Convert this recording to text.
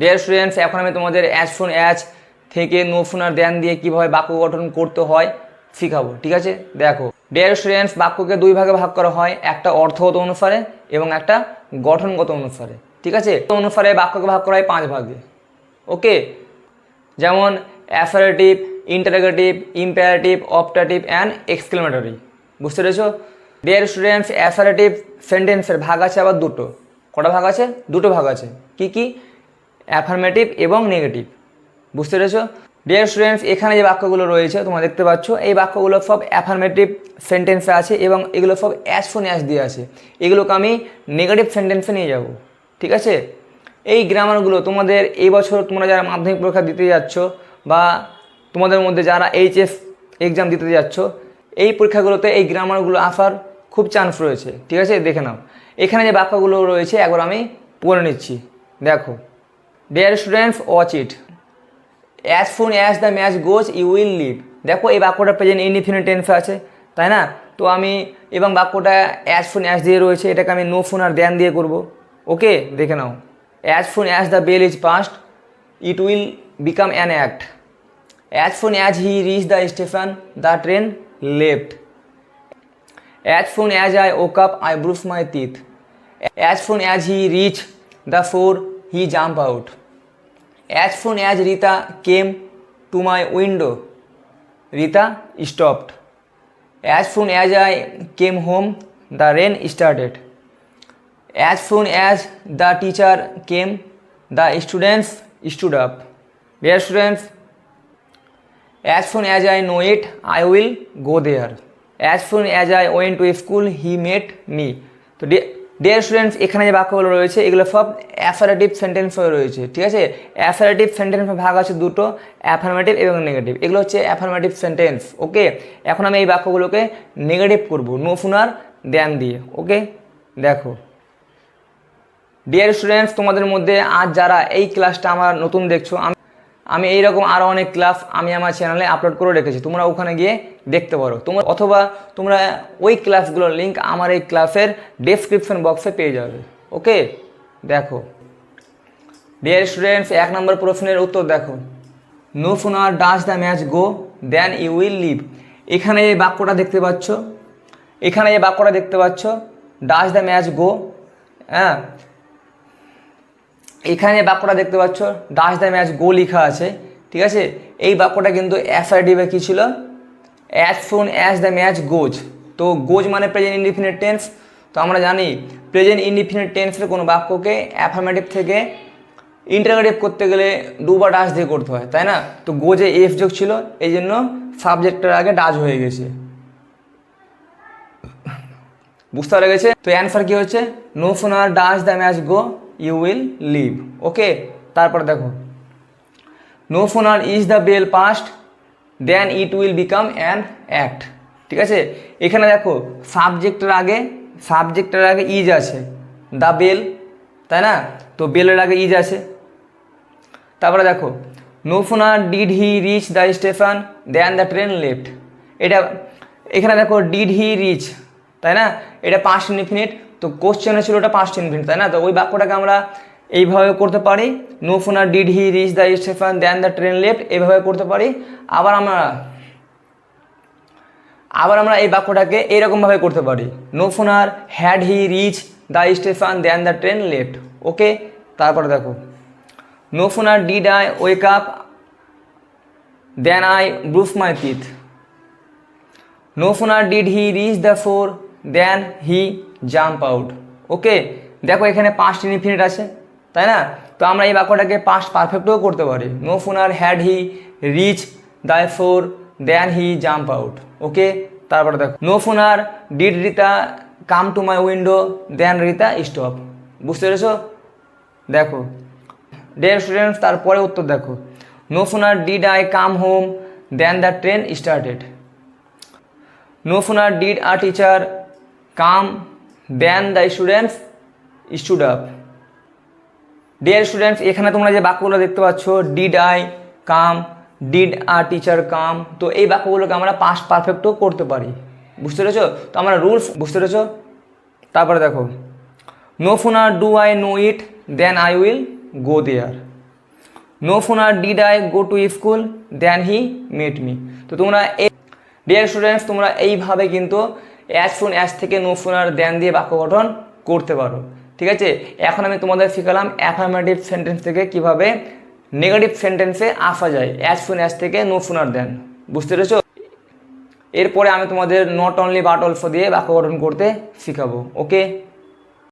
Dear students এখন আমি তোমাদের অ্যাজ ফোন অ্যাজ থেকে নো ফোন আর দেন দিয়ে কীভাবে বাক্য গঠন করতে হয় শিখাবো ঠিক আছে দেখো ডিয়ার স্টুডেন্টস বাক্যকে দুই ভাগে ভাগ করা হয় একটা অর্থগত অনুসারে এবং একটা গঠনগত অনুসারে ঠিক আছে অনুসারে বাক্যকে ভাগ করা হয় পাঁচ ভাগে ওকে যেমন affirmative interrogative imperative optative and exclamatory বুঝতে পেরেছো ডিয়ার স্টুডেন্টস অ্যাফারেটিভ সেন্টেন্সের ভাগ আছে আবার দুটো কটা ভাগ আছে দুটো ভাগ আছে কি কী অ্যাফার্মেটিভ এবং নেগেটিভ বুঝতে পেরেছো ডিয়ার স্টুডেন্টস এখানে যে বাক্যগুলো রয়েছে তোমরা দেখতে পাচ্ছ এই বাক্যগুলো সব অ্যাফার্মেটিভ সেন্টেন্সে আছে এবং এগুলো সব অ্যাশ ফোন অ্যাশ দিয়ে আছে এগুলোকে আমি নেগেটিভ সেন্টেন্সে নিয়ে যাব ঠিক আছে এই গ্রামারগুলো তোমাদের এই বছর তোমরা যারা মাধ্যমিক পরীক্ষা দিতে যাচ্ছ বা তোমাদের মধ্যে যারা এইচএস এক্সাম দিতে যাচ্ছ এই পরীক্ষাগুলোতে এই গ্রামারগুলো আসার খুব চান্স রয়েছে ঠিক আছে দেখে নাও এখানে যে বাক্যগুলো রয়েছে একবার আমি পড়ে নিচ্ছি দেখো dear students watch it as soon as the match goes you will leave দেখো এই বাক্যটা প্রেজেন্ট ইনডিফিনিট টেন্সে আছে তাই না তো আমি এবং বাক্যটা অ্যাজ ফোন অ্যাজ দিয়ে রয়েছে এটাকে আমি নো ফোন আর দ্যান দিয়ে করব ওকে দেখে নাও as soon as the bell is past it will become an act as soon as he reach the station the train left as soon as I woke up I brush my teeth as soon as he reach the four He jumped out. As soon as Rita came to my window, Rita stopped. As soon as I came home, the rain started. As soon as the teacher came, the students stood up. Dear students, as soon as I know it, I will go there. As soon as I went to school, he met me. So dear students এখানে যে বাক্যগুলো রয়েছে এগুলো সব অ্যাফারেটিভ sentence হয়ে রয়েছে ঠিক আছে অ্যাফারেটিভ সেন্টেন্স ভাগ আছে দুটো অ্যাফার্মেটিভ এবং নেগেটিভ এগুলো হচ্ছে অ্যাফার্মেটিভ সেন্টেন্স ওকে এখন আমি এই বাক্যগুলোকে নেগেটিভ করব নো ফুনার দেন দিয়ে ওকে দেখো ডিয়ার স্টুডেন্টস তোমাদের মধ্যে আজ যারা এই ক্লাসটা আমার নতুন দেখছো আমি এইরকম আরও অনেক ক্লাস আমি আমার চ্যানেলে আপলোড করে রেখেছি তোমরা ওখানে গিয়ে দেখতে পারো তোমরা অথবা তোমরা ওই ক্লাসগুলোর লিঙ্ক আমার এই ক্লাসের ডেসক্রিপশন বক্সে পেয়ে যাবে ওকে দেখো ডিয়ার স্টুডেন্টস এক নম্বর প্রশ্নের উত্তর দেখো no sooner does the match go then you will leave এখানে এই বাক্যটা দেখতে পাচ্ছ এখানে এই বাক্যটা দেখতে পাচ্ছ ডাস দ্য ম্যাচ গো হ্যাঁ এখানে বাক্যটা দেখতে পাচ্ছ ডাস দ্য ম্যাচ গো লেখা আছে ঠিক আছে এই বাক্যটা কিন্তু অ্যাফারটিভে কী ছিল as soon as the match goes তো গোজ মানে প্রেজেন্ট ইন্ডিফিনিট টেন্স তো আমরা জানি প্রেজেন্ট ইন্ডিফিনিট টেন্সের কোনো বাক্যকে অ্যাফার্মেটিভ থেকে ইন্টারগ্রেটিভ করতে গেলে ডু বা ডাস দিয়ে করতে হয় তাই না তো গোজে এফ যোগ ছিল এই জন্য সাবজেক্টের আগে ডাজ হয়ে গেছে বুঝতে পারা গেছে তো অ্যান্সার কী হচ্ছে no R does the match go you will leave okay তারপর দেখো no sooner is the bell past then it will become an act ঠিক আছে এখানে দেখো সাবজেক্টের আগে সাবজেক্টের আগে ইজ আছে দ্য বেল তাই না তো বেলের আগে ইজ আছে তারপরে দেখো no sooner did he reach the station then the train left এটা এখানে দেখো ডিড হি রিচ তাই না এটা পাঁচ ইনফিনিট তো কোশ্চেনে ছিল ওটা পাস্ট ইনভেন্ট তাই না তো ওই বাক্যটাকে আমরা এইভাবে করতে পারি no R did he reach the station than the train left এইভাবে করতে পারি আবার আমরা আবার আমরা এই বাক্যটাকে এরকমভাবে করতে পারি no R had he reach the station than the train left okay তারপরে দেখো no R did I wake up then I brush my teeth no R did he reach the four then he jump out okay দেখো এখানে পাঁচ infinite আছে তাই না তো আমরা এই বাক্যটাকে পাঁচ পারফেক্টও করতে পারি no sooner had he reach the four then he jump out okay তারপরে দেখো no sooner did Rita come to my window then Rita stop বুঝতে পেরেছো দেখো ডেয়ার স্টুডেন্টস তারপরে উত্তর দেখো no sooner did I come home then the train started no sooner did a teacher come ban the students stood up dear students এখানে তোমরা যে বাক্যগুলো দেখতে পাচ্ছ did I come did a teacher come তো এই বাক্যগুলোকে আমরা পাস পারফেক্টও করতে পারি বুঝতে পেরেছো তো আমরা রুলস বুঝতে পেরেছো তারপরে দেখো no sooner do I know it then I will go there no sooner did I go to school then he met me তো তোমরা এই ডিয়ার স্টুডেন্টস তোমরা এইভাবে কিন্তু অ্যাজ ফোন অ্যাজ থেকে নো ফোন আর দেন দিয়ে বাক্য গঠন করতে পারো ঠিক আছে এখন আমি তোমাদের শিখালাম অ্যাফার্মেটিভ সেন্টেন্স থেকে কিভাবে নেগেটিভ সেন্টেন্সে আসা যায় অ্যাজ ফোন অ্যাজ থেকে নো ফোন আর দেন বুঝতে পেরেছো এরপরে আমি তোমাদের নট অনলি বাট অলসো দিয়ে বাক্য গঠন করতে শিখাবো ওকে